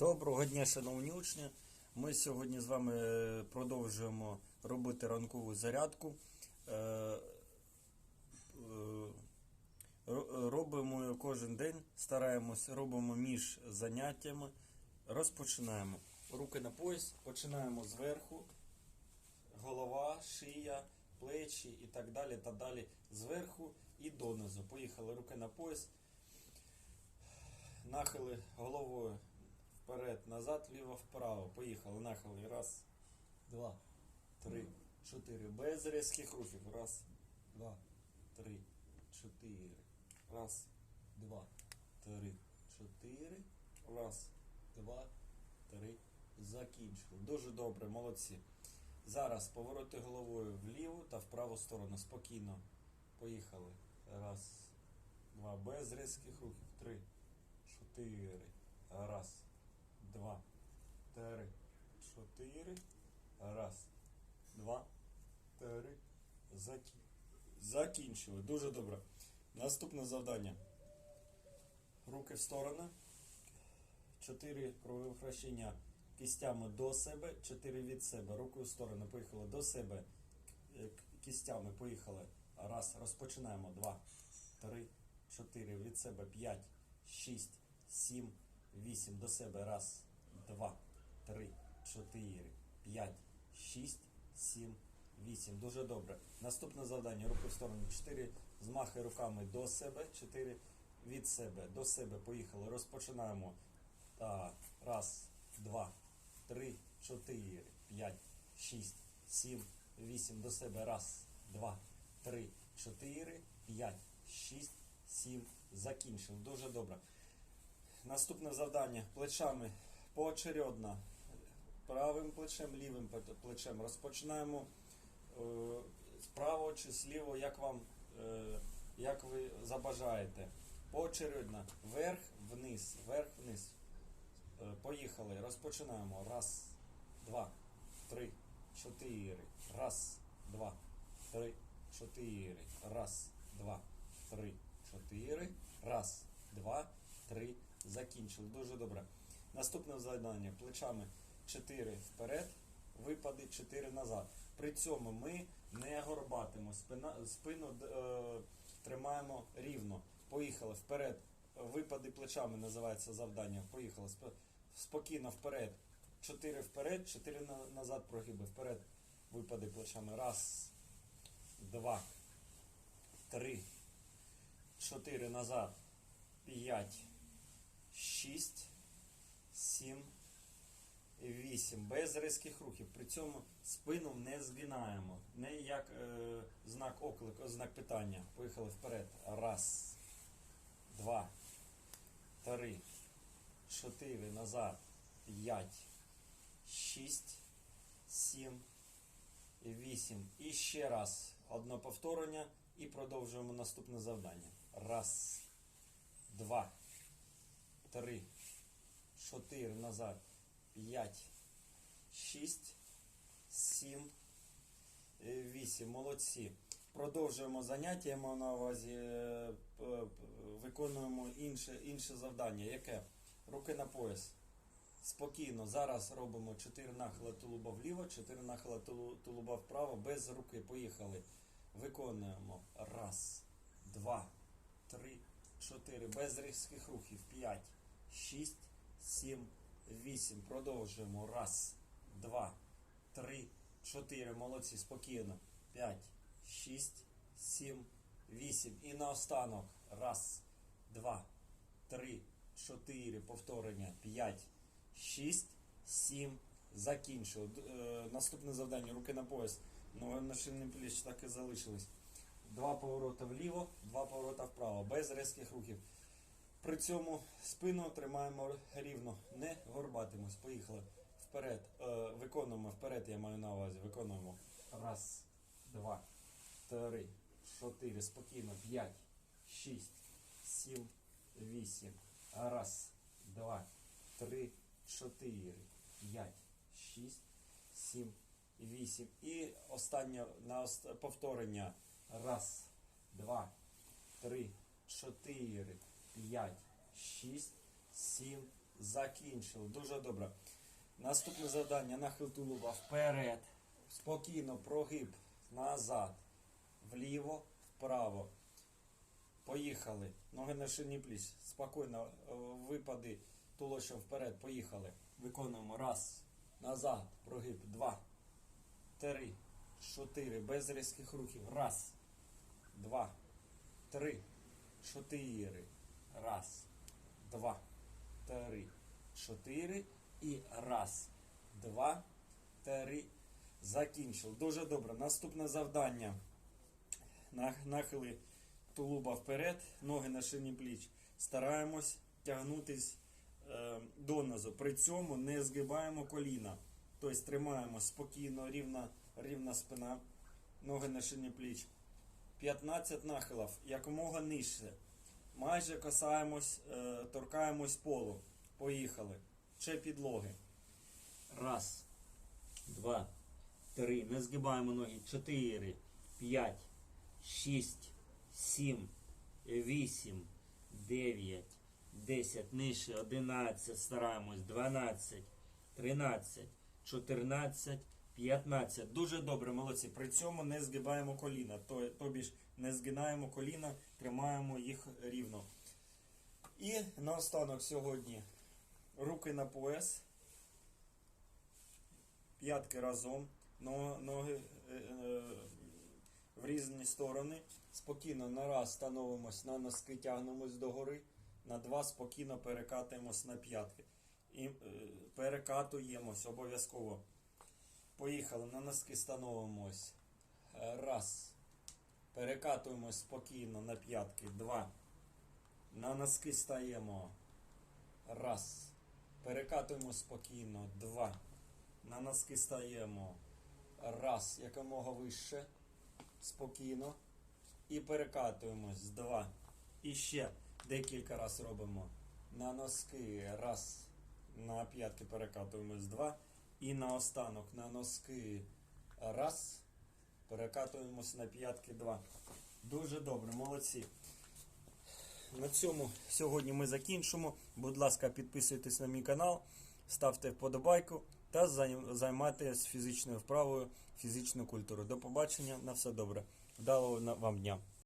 Доброго дня, шановні учні. Ми сьогодні з вами е, продовжуємо робити ранкову зарядку. Е, е, ро- Робимо її кожен день, стараємось, робимо між заняттями. Розпочинаємо. Руки на пояс, починаємо зверху, голова, шия, плечі і так далі. Та далі зверху і донизу. Поїхали руки на пояс. Нахили головою вперед, назад, вліво, вправо. Поїхали. Нахили. Раз, два, три, чотири. Без різких рухів. Раз, два, три, чотири. Раз, два, три, чотири. Раз, два, три. Закінчили. Дуже добре, молодці. Зараз повороти головою вліву та в праву сторону. Спокійно. Поїхали. Раз, два. Без різких рухів. Три, чотири. Раз, три, чотири. Раз, два, три. Закі... Закінчили. Дуже добре. Наступне завдання. Руки в сторони. Чотири кругових вращення кістями до себе, чотири від себе. Руки в сторони. Поїхали до себе. Е, Кістями поїхали. Раз. Розпочинаємо. Два, три, чотири. Від себе. П'ять, шість, сім, вісім. До себе. Раз, два, три, чотири, п'ять, шість, сім, вісім. Дуже добре. Наступне завдання. Руки в сторону. Чотири змахи руками до себе, чотири від себе. До себе. Поїхали. Розпочинаємо. Так. Раз, два, три, чотири, п'ять, шість, сім, вісім. До себе. Раз, два, три, чотири, п'ять, шість, сім. Закінчив. Дуже добре. Наступне завдання. Плечами поочередно. Правим плечем, лівим плечем. Розпочинаємо е, справа чи зліво, як вам, е, як ви забажаєте. Поочередно. Вверх, вниз, вверх, вниз. Е, Поїхали. Розпочинаємо. Раз, два, три, чотири. Раз, два, три, чотири. Раз, два, три, чотири. Раз, два, три. Закінчили. Дуже добре. Наступне завдання. Плечами 4 вперед, випади 4 назад. При цьому ми не горбатимо. Спина, спину е, тримаємо рівно. Поїхали вперед. Випади плечами називається завдання. Поїхали. Сп- Спокійно вперед. 4 вперед, 4 на- назад прогиби. Вперед. Випади плечами. Раз, два, три, чотири назад. П'ять, шість, сім, вісім. Без різких рухів. При цьому спину не згинаємо. Не як е, знак оклику, знак питання. Поїхали вперед. Раз, два, три, чотири назад. П'ять, шість, сім, вісім. І ще раз одне повторення. І продовжуємо наступне завдання. Раз, два, три, чотири назад. П'ять, шість, сім, е, вісім. Молодці. Продовжуємо заняття. Маю на увазі, е, п- виконуємо інше, інше завдання. Яке? Руки на пояс. Спокійно. Зараз робимо 4 нахила тулуба вліво, 4 нахила тулуба вправо, без руки. Поїхали. Виконуємо. Раз, два, три, чотири. Без різких рухів. П'ять, шість, сім, вісім. Продовжуємо. Раз, два, три, чотири. Молодці. Спокійно. П'ять, шість, сім, вісім. І наостанок. Раз, два, три, чотири. Повторення. П'ять, шість, сім. Закінчили. Е, наступне завдання. Руки на пояс. Ноги на шинний пліч так і залишились. Два поворота вліво, два поворота вправо, без різких рухів. При цьому спину тримаємо рівно, не горбатимось. Поїхали вперед. Е, виконуємо вперед, я маю на увазі. Виконуємо. Раз, два, три, чотири. Спокійно. П'ять, шість, сім, вісім. Раз, два, три, чотири, п'ять, шість, сім, вісім. І останнє на ост- повторення. Раз, два, три, чотири, п'ять, шість, сім, Закінчили. Дуже добре. Наступне завдання. Нахил тулуба вперед. Спокійно прогиб назад. Вліво, вправо. Поїхали. Ноги на ширині пліч. Спокійно е, випади тулощем вперед. Поїхали. Виконуємо. Раз. Назад. Прогиб. Два. Три. Чотири. Без різких рухів. Раз. Два. Три. Чотири. Раз. Два. Три. Чотири. І раз. Два. Три. Закінчив. Дуже добре. Наступне завдання. Нахили тулуба вперед, ноги на шині пліч. Стараємось тягнутись е, донизу. При цьому не згибаємо коліна. Тобто тримаємо спокійно, рівна, рівна спина, ноги на шині пліч. 15 нахилів, якомога нижче. Майже касаємось, е, торкаємось полу. Поїхали. Ще підлоги. Раз, два, три. Не згибаємо ноги. Чотири, п'ять, шість, сім, вісім, дев'ять, десять. Нижче. Одинадцять. Стараємось. Дванадцять, тринадцять, чотирнадцять. 15. Дуже добре, молодці. При цьому не згибаємо коліна. Тобі ж не згинаємо коліна, тримаємо їх рівно. І наостанок сьогодні руки на пояс, п'ятки разом, ноги е, е, в різні сторони. Спокійно на раз становимось на носки, тягнемось догори, на два спокійно перекатуємось на п'ятки. І е, перекатуємось обов'язково. Поїхали, на носки становимось. Раз. Перекатуємось спокійно на п'ятки. Два. На носки стаємо. Раз. Перекатуємо спокійно. Два. На носки стаємо. Раз. Якомога вище. Спокійно. І перекатуємось. Два. І ще декілька разів робимо. На носки. Раз. На п'ятки перекатуємось. Два. І наостанок на носки. Раз. Перекатуємось на п'ятки. Два. Дуже добре, молодці. На цьому сьогодні ми закінчимо. Будь ласка, підписуйтесь на мій канал, ставте вподобайку та займайтеся фізичною вправою, фізичною культурою. До побачення, на все добре. Вдалого вам дня.